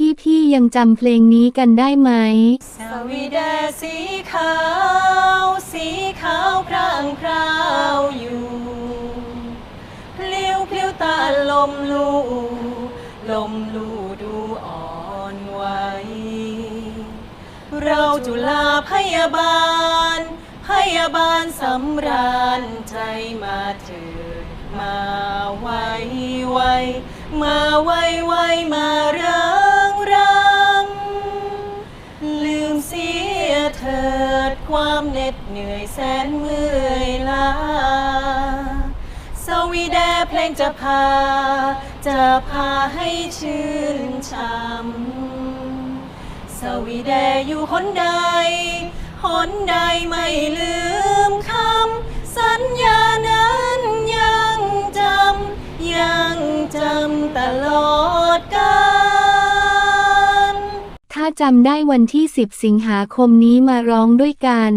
พี่พี่ยังจำเพลงนี้กันได้ไหม สวีเดสีขาว สีขาวพรางพราวอยู่พลิ้วพลิ้วตาลมลูลมลูดูอ่อนไหวเราจุฬาพยาบาล พยาบาลสำราญใจมาเถิดมาไวไวมาไวไวมาเริงรั ถิดความเหน็ดเหนื่อยแสนเมื่อยล้าสวีแดเพลงจะพา จะพาให้ชื่นช่ำสวีแดอยู่หนใดหนใดไม่ลืมคำสัญญานั้นยังจำยังจำตลอด ถ้าจำได้วันที่ 10 สิงหาคมนี้มาร้องด้วยกัน